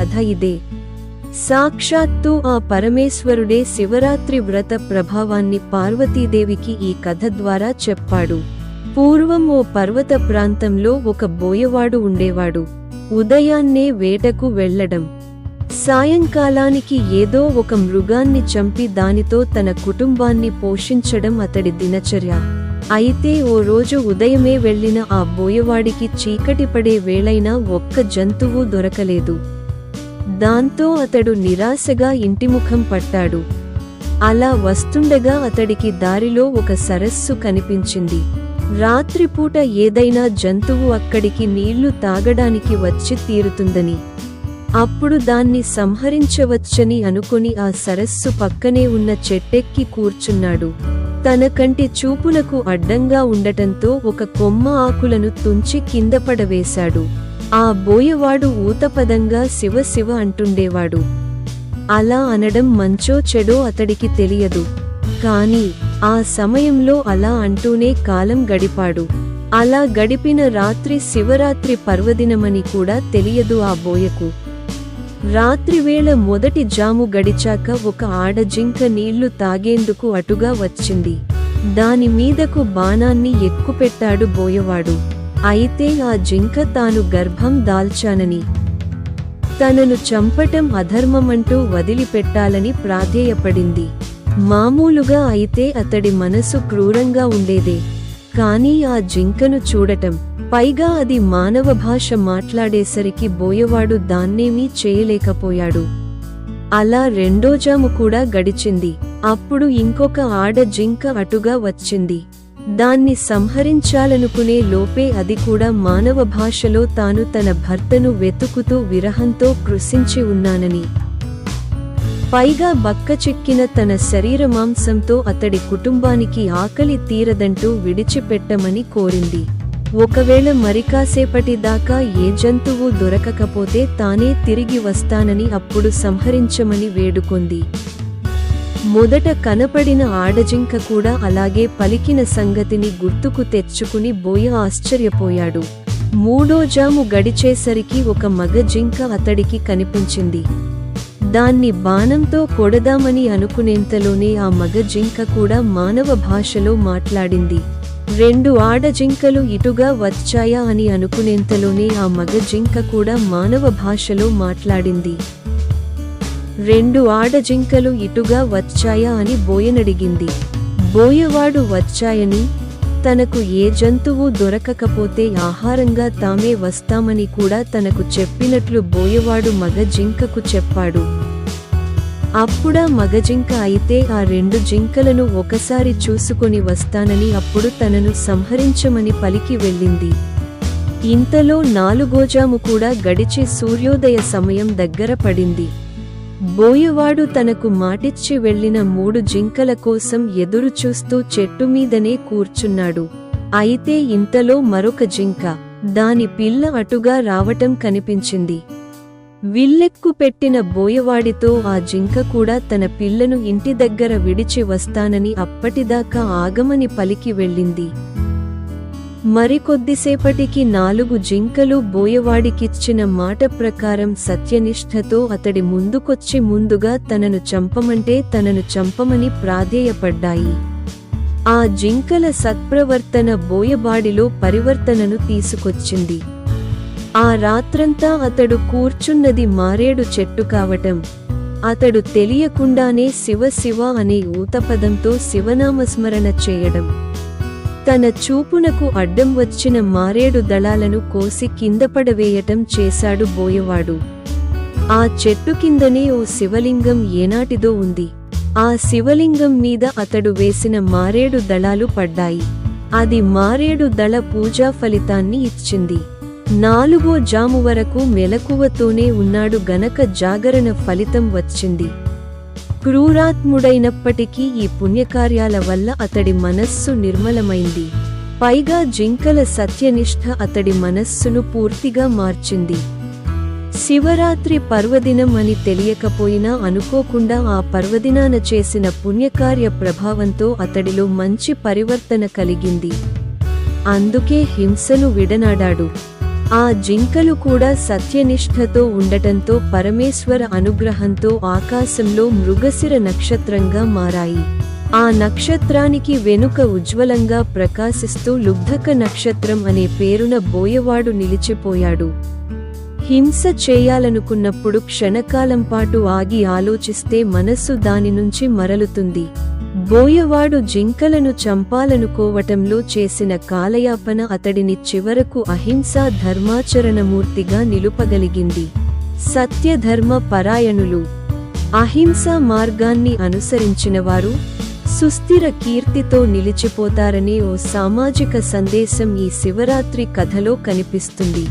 కథ ఇదే. సాక్షాత్తు ఆ పరమేశ్వరుడే శివరాత్రి వ్రత ప్రభావాన్ని పార్వతీదేవికి ఈ కథ ద్వారా చెప్పాడు. పూర్వం ఓ పర్వత ప్రాంతంలో ఒక బోయవాడు ఉండేవాడు. ఉదయాన్నే వేటకు వెళ్ళడం సాయంకాలానికి ఏదో ఒక మృగాన్ని చంపి దానితో తన కుటుంబాన్ని పోషించడం అతడి దినచర్య. అయితే ఓ రోజు ఉదయమే వెళ్ళిన ఆ బోయవాడికి చీకటి పడే వేళైనా ఒక్క జంతువు దొరకలేదు. దాంతో అతడు నిరాశగా ఇంటిముఖం పట్టాడు. అలా వస్తుండగా అతడికి దారిలో ఒక సరస్సు కనిపించింది. రాత్రిపూట ఏదైనా జంతువు అక్కడికి నీళ్ళు తాగడానికి వచ్చి తీరుతుందని. అప్పుడు దాన్ని సంహరించవచ్చని అనుకొని ఆ సరస్సు పక్కనే ఉన్న చెట్టెక్కి కూర్చున్నాడు. తన కంటి చూపులకు అడ్డంగా ఉండటంతో ఒక కొమ్మ ఆకులను తుంచి కింద పడవేశాడు. ఆ బోయవాడు ఊతపదంగా శివ శివ అంటుండేవాడు. అలా అనడం మంచో చెడో అతడికి తెలియదు. కాని ఆ సమయంలో అలా అంటూనే కాలం గడిపాడు. అలా గడిపిన రాత్రి శివరాత్రి పర్వదినమని కూడా తెలియదు ఆ బోయకు. రాత్రివేళ మొదటి జాము గడిచాక ఒక ఆడజింక నీళ్ళు తాగేందుకు అటుగా వచ్చింది. దాని మీదకు బాణాన్ని ఎక్కుపెట్టాడు బోయవాడు. అయితే ఆ జింక తాను గర్భం దాల్చానని. తనను చంపటం అధర్మమంటూ వదిలిపెట్టాలని ప్రాధేయపడింది. మామూలుగా అయితే అతడి మనసు క్రూరంగా ఉండేదే. కానీ ఆ జింకను చూడటం పైగా అది మానవ భాష మాట్లాడేసరికి బోయవాడు దాన్నేమీ చేయలేకపోయాడు. అలా రెండో జాము కూడా గడిచింది. అప్పుడు ఇంకొక ఆడ జింక అటుగా వచ్చింది. దాన్ని సంహరించాలనుకునే లోపే అది కూడా మానవ భాషలో తాను తన భర్తను వెతుకుతూ విరహంతో కృషించి ఉన్నానని. పైగా బక్కచెక్కిన తన శరీర మాంసంతో అతడి కుటుంబానికి ఆకలి తీరదంటూ విడిచిపెట్టమని కోరింది. ఒకవేళ మరికాసేపటి దాకా ఏ జంతువు దొరకకపోతే తానే తిరిగి వస్తానని అప్పుడు సంహరించమని వేడుకొంది. మొదట కనపడిన ఆడజింక కూడా అలాగే పలికిన సంగతిని గుర్తుకు తెచ్చుకుని బోయ ఆశ్చర్యపోయాడు. మూడో జాము గడిచేసరికి ఒక మగ జింక అతడికి కనిపించింది. దాన్ని బాణంతో కొడదామని అనుకునేంతలోనే ఆ మగ జింక కూడా మానవ భాషలో మాట్లాడింది. రెండు ఆడజింకలు ఇటుగా వచ్చాయా అని అనుకునేంతలోనే ఆ మగ జింక కూడా మానవ భాషలో మాట్లాడింది. రెండు ఆడజింకలు ఇటుగా వచ్చాయా అని బోయనడిగింది. బోయవాడు వచ్చాయని తనకు ఏ జంతువు దొరకకపోతే ఆహారంగా తామే వస్తామని కూడా తనకు చెప్పినట్లు బోయవాడు మగ జింకకు చెప్పాడు. అప్పుడా మగ జింక అయితే ఆ రెండు జింకలను ఒకసారి చూసుకొని వస్తానని అప్పుడు తనను సంహరించమని పలికి వెళ్ళింది. ఇంతలో నాలుగోజాము కూడా గడిచి సూర్యోదయ సమయం దగ్గర పడింది. బోయవాడు తనకు మాటిచ్చి వెళ్ళిన మూడు జింకల కోసం ఎదురు చూస్తూ చెట్టు మీదనే కూర్చున్నాడు. అయితే ఇంతలో మరొక జింక దాని పిల్ల అటుగా రావటం కనిపించింది. విల్లెక్కు పెట్టిన బోయవాడితో ఆ జింక కూడా తన పిల్లను ఇంటి దగ్గర విడిచి వస్తానని అప్పటిదాకా ఆగమని పలికి వెళ్ళింది. మరికొద్దిసేపటికి నాలుగు జింకలు బోయవాడికిచ్చిన మాట ప్రకారం సత్యనిష్ఠతో అతడి ముందుకొచ్చి ముందుగా తనను చంపమంటే తనను చంపమని ప్రాధేయపడ్డాయి. ఆ జింకల సత్ప్రవర్తన బోయబాడిలో పరివర్తనను తీసుకొచ్చింది. ఆ రాత్రంతా అతడు కూర్చున్నది మారేడు చెట్టు కావటం. అతడు తెలియకుండానే శివ శివ అనే ఊతపదంతో శివనామస్మరణ చేయడం. తన చూపునకు అడ్డం వచ్చిన మారేడు దళాలను కోసి కిందపడవేయటం చేశాడు బోయవాడు. ఆ చెట్టు కిందనే ఓ శివలింగం ఏనాటిదో ఉంది. ఆ శివలింగం మీద అతడు వేసిన మారేడు దళాలు పడ్డాయి. అది మారేడు దళ పూజా ఫలితాన్ని ఇచ్చింది. నాలుగో జాము వరకు మెలకువతోనే ఉన్నాడు గనక జాగరణ ఫలితం వచ్చింది. క్రూరాత్ముడైనప్పటికీ ఈ పుణ్యకార్యాల వల్ల అతడి మనస్సు నిర్మలమైంది. పైగా జింకల సత్యనిష్ఠ అతడి మనస్సును పూర్తిగా మార్చింది. శివరాత్రి పర్వదినం అని తెలియకపోయినా అనుకోకుండా ఆ పర్వదినాన చేసిన పుణ్యకార్య ప్రభావంతో అతడిలో మంచి పరివర్తన కలిగింది. అందుకే హింసను విడనాడాడు. ఆ జింకలు కూడా సత్యనిష్ఠతో ఉండటంతో పరమేశ్వర అనుగ్రహంతో ఆకాశంలో మృగశిర నక్షత్రంగా మారాయి. ఆ నక్షత్రానికి వెనుక ఉజ్వలంగా ప్రకాశిస్తూ లుబ్ధక నక్షత్రం అనే పేరున బోయవాడు నిలిచిపోయాడు. హింస చేయాలనుకున్నప్పుడు క్షణకాలం పాటు ఆగి ఆలోచిస్తే మనస్సు దాని నుంచి మరలుతుంది. బోయవాడు జింకలను చంపాలనుకోవటంలో చేసిన కాలయాపన అతడిని చివరకు అహింసా ధర్మాచరణమూర్తిగా నిలుపగలిగింది. సత్యధర్మ పరాయణులు. అహింసా మార్గాన్ని అనుసరించినవారు సుస్థిర కీర్తితో నిలిచిపోతారనే ఓ సామాజిక సందేశం ఈ శివరాత్రి కథలో కనిపిస్తుంది.